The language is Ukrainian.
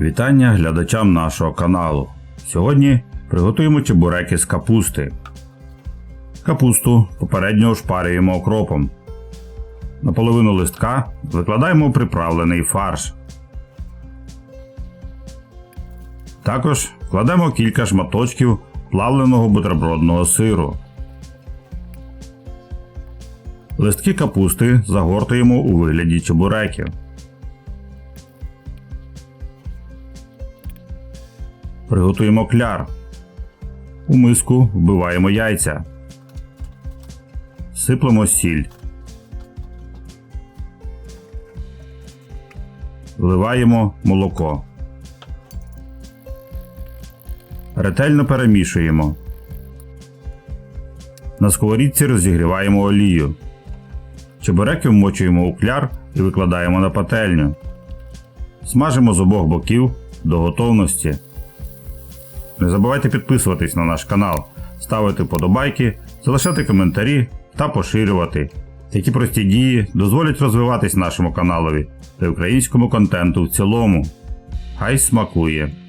Вітання глядачам нашого каналу. Сьогодні приготуємо чебуреки з капусти. Капусту попередньо ошпарюємо окропом. На половину листка викладаємо приправлений фарш. Також кладемо кілька шматочків плавленого бутербродного сиру. Листки капусти загортуємо у вигляді чебуреків. Приготуємо кляр. У миску вбиваємо яйця. Сиплемо сіль. Вливаємо молоко. Ретельно перемішуємо. На сковорідці розігріваємо олію. Чебуреки вмочуємо у кляр і викладаємо на пательню. Смажимо з обох боків до готовності. Не забувайте підписуватись на наш канал, ставити вподобайки, залишати коментарі та поширювати. Такі прості дії дозволять розвиватись нашому каналові та українському контенту в цілому. Хай смакує!